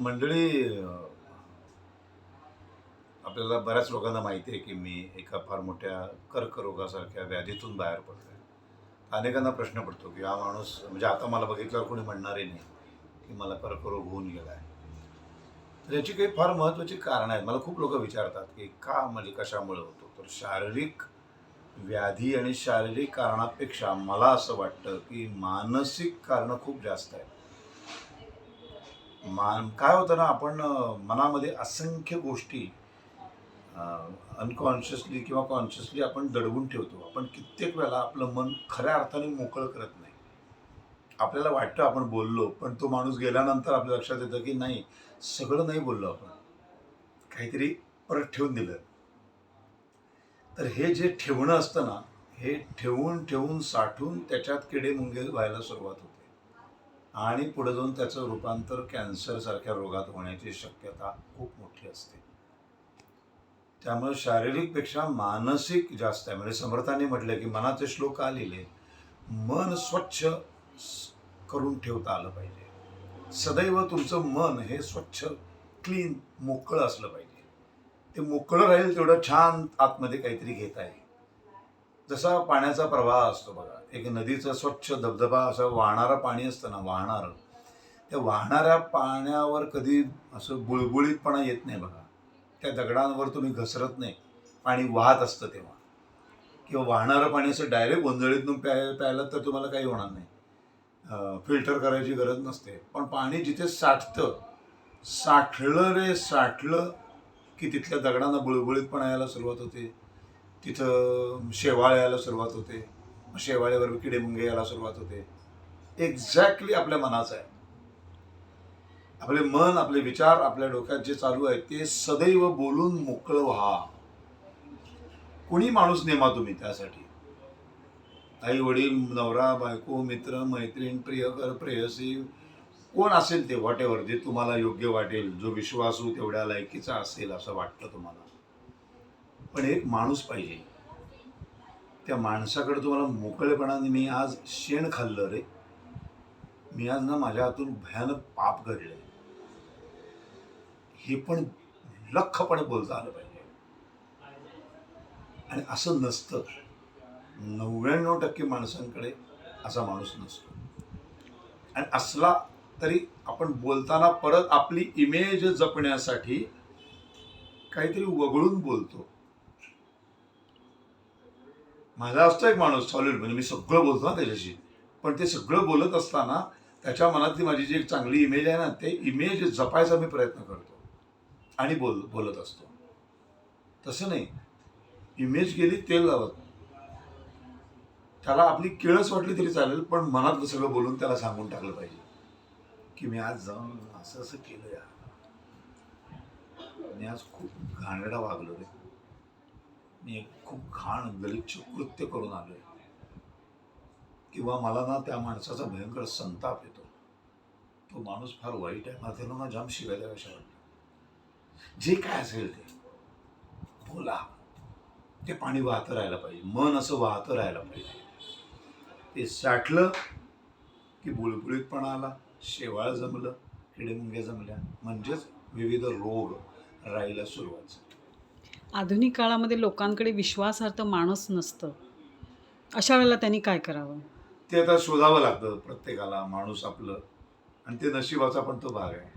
मंडळी आपल्याला बऱ्याच लोकांना माहिती आहे की मी एका फार मोठ्या कर्करोगासारख्या व्याधीतून बाहेर पडतोय. अनेकांना प्रश्न पडतो की हा माणूस म्हणजे आता मला बघितल्यावर कोणी म्हणणारही नाही की मला कर्करोग होऊन गेला आहे तर याची काही फार महत्त्वाची कारणं आहेत. मला खूप लोक विचारतात की का म्हणजे कशामुळे होतो? तर शारीरिक व्याधी आणि शारीरिक कारणापेक्षा मला असं वाटतं की मानसिक कारणं खूप जास्त आहेत. मान काय होतं ना आपण मनामध्ये असंख्य गोष्टी अनकॉन्शियसली किंवा कॉन्शियसली आपण दडवून ठेवतो. आपण कित्येक वेळा आपलं मन खऱ्या अर्थाने मोकळं करत नाही. आपल्याला वाटतं आपण बोललो पण तो माणूस गेल्यानंतर आपल्या लक्षात येतं की नाही सगळं नाही बोललो आपण. काहीतरी परत ठेवून दिलं. तर हे जे ठेवणं असतं ना हे ठेवून ठेवून साठून त्याच्यात किडे मुंगे व्हायला सुरुवात होते आणि पुढे जाऊन त्याचं रूपांतर कॅन्सरसारख्या रोगात होण्याची शक्यता खूप मोठी असते. त्यामुळे शारीरिकपेक्षा मानसिक जास्त आहे. म्हणजे समर्थांनी म्हटलं की मनाचे श्लोक का लिहिले मन स्वच्छ करून ठेवता आलं पाहिजे. सदैव तुमचं मन हे स्वच्छ क्लीन मोकळं असलं पाहिजे. ते मोकळं राहील तेवढं छान आतमध्ये काहीतरी घेत आहे जसा पाण्याचा प्रवाह असतो बघा एक नदीचा स्वच्छ धबधबा असं वाहणारं पाणी असतं ना वाहणारं. त्या वाहणाऱ्या पाण्यावर कधी असं बुळबुळीतपणा येत नाही बघा. त्या दगडांवर तुम्ही घसरत नाही. पाणी वाहत असतं तेव्हा. किंवा वाहणारं पाणी असं डायरेक्ट गोंधळीतून प्याय प्यायला तर तुम्हाला काही होणार नाही. फिल्टर करायची गरज नसते. पण पाणी जिथे साठतं साठलं रे साठलं की तिथल्या दगडांना बुळबुळीतपणा यायला सुरुवात होते. तिथं शेवाळ यायला सुरुवात होते. शेवाळ्यावर किडे मुंगे यायला सुरुवात होते. एक्झॅक्टली आपल्या मनाचं आहे. आपले मन आपले विचार आपल्या डोक्यात जे चालू आहे ते सदैव बोलून मोकळं व्हा. कुणी माणूस नेमा तुम्ही त्यासाठी? आई वडील नवरा बायको मित्र मैत्रीण प्रियकर प्रेयसी कोण असेल ते व्हॉट एव्हर जे तुम्हाला योग्य वाटेल जो विश्वासू तेवढ्या लायकीचा असेल असं वाटतं तुम्हाला. पण एक माणूस पाहिजे. त्या माणसाकडे तुम्हाला मोकळेपणाने मी आज शेण खाल्लं रे. मी आज ना माझ्या हातून भयानक पाप घडले. हे पण लख्खपणे बोलता आलं पाहिजे. आणि असं नसतं. नव्याण्णव टक्के माणसांकडे असा माणूस नसतो. आणि असला तरी आपण बोलताना परत आपली इमेज जपण्यासाठी काहीतरी वगळून बोलतो. माझा असतो एक माणूस सॉलिड म्हणजे मी सगळं बोलतो ना त्याच्याशी. पण ते सगळं बोलत असताना त्याच्या मनातली माझी जी एक चांगली इमेज आहे ना ते इमेज जपायचा मी प्रयत्न करतो. आणि बोल बोलत असतो. तसं नाही. इमेज गेली तेल लावत. त्याला आपली केळस वाटली तरी चालेल पण मनातलं सगळं बोलून त्याला सांगून टाकलं पाहिजे. की मी आज जाऊन असं असं केलं या मी आज खूप घाणेरडा वागलो रे मी एक खूप घाण गलिच्छ कृत्य करून आलोय. किंवा मला ना त्या माणसाचा भयंकर संताप येतो. तो माणूस फार वाईट आहे. मला त्याला ना जाम शिवायला अशा वाटतं जे काय असेल ते. बोला. ते पाणी वाहतं राहायला पाहिजे. मन असं वाहतं राहायला पाहिजे. ते साठलं की बुळबुळीतपणा आला शेवाळ जमलं किडेमुंग्या जमल्या. म्हणजेच विविध रोग राहायला सुरुवात झाली. आधुनिक काळामध्ये लोकांकडे विश्वासार्थ माणूस नसतं. अशा वेळेला त्यांनी काय करावं? ते आता शोधावं लागतं प्रत्येकाला माणूस आपलं. आणि ते नशिबाचा पण तो भाग आहे.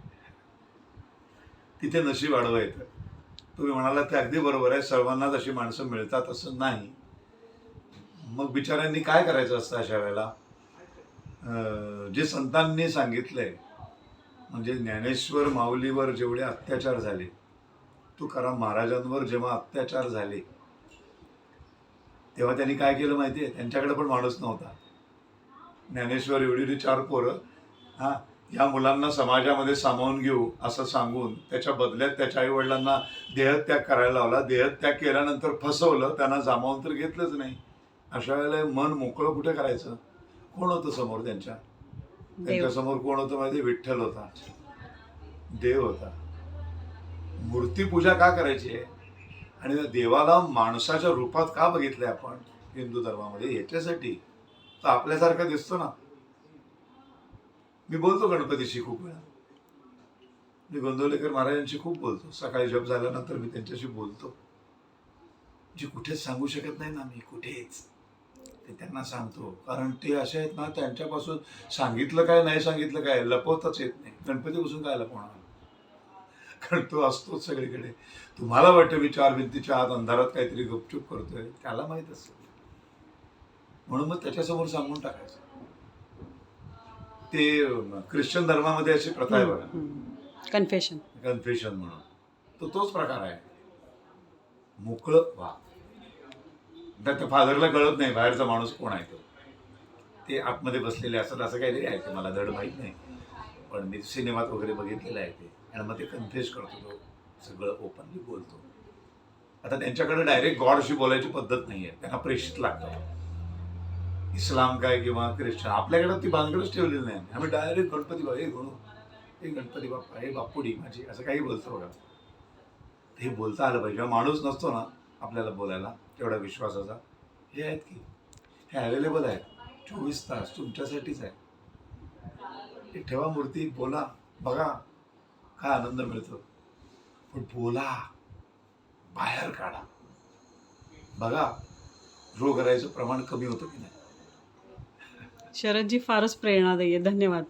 तिथे नशीब आडवं येतं. तुम्ही म्हणाला ते अगदी बरोबर आहे. सर्वांनाच अशी माणसं मिळतात असं नाही. मग बिचाऱ्यांनी काय करायचं असतं अशा वेळेला? जे संतांनी सांगितलंय म्हणजे ज्ञानेश्वर माऊलीवर जेवढे अत्याचार झाले तुकाराम महाराजांवर जेव्हा अत्याचार झाले तेव्हा त्यांनी काय केलं माहिती आहे? त्यांच्याकडे पण माणूस नव्हता. ज्ञानेश्वर एवढी चार पोरं हां या मुलांना समाजामध्ये सामावून घेऊ असं सांगून त्याच्या बदल्यात त्याच्या आईवडिलांना देहत्याग करायला लावला. देहत्याग केल्यानंतर फसवलं त्यांना सामावून तर घेतलंच नाही. अशा वेळेला मन मोकळं कुठे करायचं? कोण होतं समोर त्यांच्या? त्यांच्यासमोर कोण होतं माहिती विठ्ठल होता. देव होता. मूर्तीपूजा का करायची आहे? आणि त्या देवाला माणसाच्या रूपात का बघितलंय आपण? हिंदू धर्मामध्ये याच्यासाठी. तर आपल्यासारखा दिसतो ना. मी बोलतो गणपतीशी खूप वेळा. मी गोंदवलेकर महाराजांशी खूप बोलतो. सकाळी जप झाल्यानंतर मी त्यांच्याशी बोलतो. जे कुठेच सांगू शकत नाही ना मी कुठेच. ते त्यांना सांगतो. कारण ते असे आहेत ना त्यांच्यापासून सांगितलं काय नाही सांगितलं काय लपवताच येत नाही. गणपतीपासून काय लपवणार? कारण तो असतोच सगळीकडे. तुम्हाला वाटतं मी चार भिंतीच्या आत अंधारात काहीतरी गपचूप करतोय? त्याला माहीत असतं म्हणून मग त्याच्यासमोर सांगून टाकायचं. ते ख्रिश्चन धर्मामध्ये अशी प्रथा आहे बघा. कन्फेशन कन्फेशन म्हणून. तो तोच प्रकार आहे. मोकळं व्हा. तर त्या फादरला कळत नाही बाहेरचा माणूस कोण आहे तो. ते आतमध्ये बसलेले असतात असं काहीतरी आहे ते मला धड माहीत नाही. पण मी सिनेमात वगैरे बघितलेलं आहे ते. आणि मग ते कन्फेस करतो तो सगळं ओपनली बोलतो. आता त्यांच्याकडे डायरेक्ट गॉडशी बोलायची पद्धत नाही आहे त्यांना प्रेषित लागतं. इस्लाम काय किंवा ख्रिश्चन आपल्याकडे ती भानगडच ठेवलेली नाही. आम्ही डायरेक्ट गणपती बाबा हे गणू हे गणपती बाप्पा हे बापुडी माझी असं काही बोलतो बघा. हे बोलता आलं पाहिजे. जेव्हा माणूस नसतो ना आपल्याला बोलायला तेवढा विश्वासाचा. हे आहेत की हे अवेलेबल आहेत. चोवीस तास तुमच्यासाठीच आहे. हे ठेवा मूर्ती बोला बघा. काय आनंद मिळतो? पण बोला बाहेर काढा. बघा रोग करायचं प्रमाण कमी होतं की नाही? शरदजी फारच प्रेरणादायी धन्यवाद.